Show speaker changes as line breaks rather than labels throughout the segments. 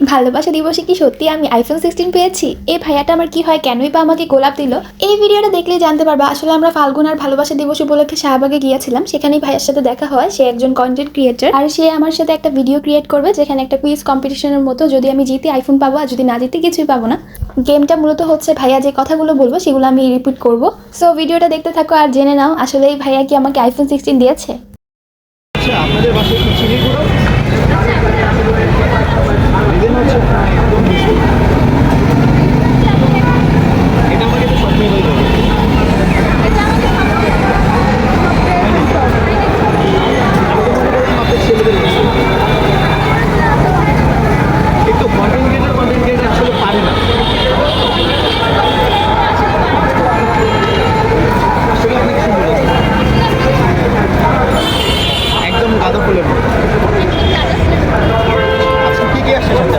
ভালোবাসা দিবসে কি সত্যি আমি আইফোন সিক্সটিন পেয়েছি? এই ভাইয়াটা আমার কি হয়, কেনই বা আমাকে গোলাপ দিল? এই ভিডিওটা দেখলেই জানতে পারবা, আসলে আমরা ফাল্গুন আর ভালোবাসা দিবস উপলক্ষে শাহবাগে গিয়েছিলাম। সেখানেই ভাইয়ের সাথে দেখা হয়, সে একজন কন্টেন্ট ক্রিয়েটার আর সে আমার সাথে একটা ভিডিও ক্রিয়েট করবে, যেখানে একটা কুইজ কম্পিটিশনের মতো, যদি আমি জিতি আইফোন পাবো আর যদি না জিতি কিছুই পাবো না। গেমটা মূলত হচ্ছে ভাইয়া যে কথাগুলো বলব, সেগুলো আমি রিপিট করব। সো ভিডিওটা দেখতে থাকো আর জেনে নাও, আসলে এই ভাইয়া কি আমাকে আইফোন সিক্সটিন দিয়েছে?
আচ্ছা আপনাদের বাসায় কি চিনি গুঁড়ো এদের হচ্ছে একদম মিষ্টি। এটা আমাকে তো সব মেয়েরাই বলে। আমাকে মনে করলাম আপনার ছেলেদের বেশি। কিন্তু content creator, content creator আসলে পারে না। আসলে অনেক সুন্দর আছে। একদম গাঁদা ফুলের মতো আচ্ছা কি কি আসছে সাথে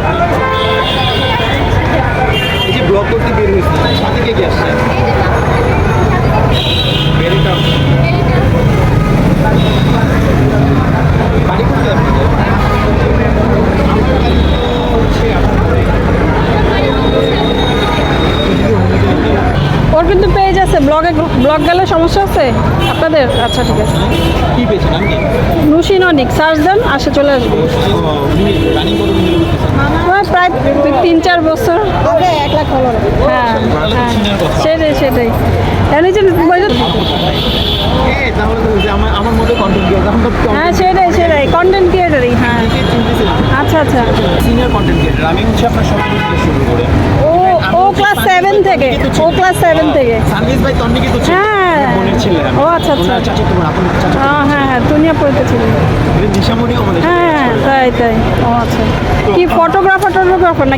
এই যে ব্লগ করতে বের হয়েছে সাথে কে কি আসছে বেরিটা বাড়ি করতে আপনাদের আমার বাড়ি তো হচ্ছে আপনাদের
ওর কিন্তু পেজ আছে ব্লগে ব্লগ গেলে সমস্যা আছে? আপনাদের? আচ্ছা ঠিক আছে।
কি পেয়েছেন? আমি
নুসিন অনিক সার্চ দেন আসে চলে আসবে। আমার প্রায় তিন চার বছর। হ্যাঁ হ্যাঁ সেটাই সেটাই। এমনি যে বই-
তাহলে তো আমার আমার মধ্যে কন্টেন্ট ক্রিয়েটার তখন তো
হ্যাঁ সেটাই সেটাই কন্টেন্ট ক্রিয়েটারই হ্যাঁ। আচ্ছা আচ্ছা।
সিনিয়র কন্টেন্ট ক্রিয়েটার আমি হচ্ছে আপনার সবাই শুরু করে।
ও থেকে? ও ক্লাস সেভেন থেকে?
সানভিজ ভাই তন্নিকে তো
হ্যাঁ। ও আচ্ছা, আচ্ছা।
চাচা তোমার আপন চাচা
হ্যাঁ হ্যাঁ হ্যাঁ দুনিয়া পড়তেছিল
নিশামণি আমাদের
হ্যাঁ তাই তাই। ও আচ্ছা। কি ফটোগ্রাফার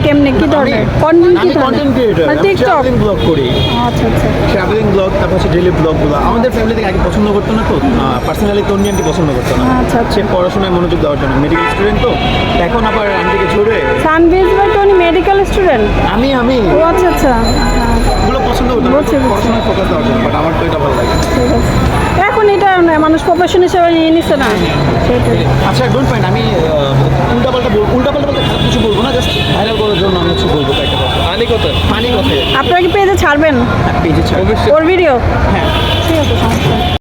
কেমনি কি ধরনের? কন্টেন্ট কি
আমি কন্টেন্ট ক্রিয়েটর
মানে
আমি
টিকটক
ব্লগ করি।
আচ্ছা আচ্ছা।
ট্রাভেলিং ব্লগ তারপর হচ্ছে ব্লগগুলো আমাদের ফ্যামিলি থেকে আগে পছন্দ করতো না তো? পার্সোনালি তন্নি আন্টি পছন্দ করতো না।
আচ্ছা, আচ্ছা।
সে পড়াশোনায় মনোযোগ দেওয়ার জন্য মেডিকেল স্টুডেন্ট তো। এখন আবার আন্টিকে
সানবিজ ভাই তো উনি মেডিকেল স্টুডেন্ট
আমি আমি।
ও আচ্ছা আচ্ছা। হ্যাঁ,
পছন্দ করতো না
বুঝছি, বুঝছি।
পড়াশোনায় ফোকাস দেওয়ার বাট আমার তো এটা ভালো লাগে।
ঠিক আছে। এখন এটা মানুষ প্রফেশন হিসেবে নিয়ে নিচ্ছে না। সেটাই
আচ্ছা ডোন্ট ফাইন আমি উল্টা পাল্টা বল উল্টা পাল্টা বলতে খারাপ কিছু বলব না জাস্ট ভাইরাল করার জন্য আমি কিছু বলব একটা কথা। ফানি কথা। ফানি কথা।
আপনারা কি পেজে ছাড়বেন?
পেজে ছাড়বে।
ওর ভিডিও
হ্যাঁ।
ঠিক আছে সমস্যা।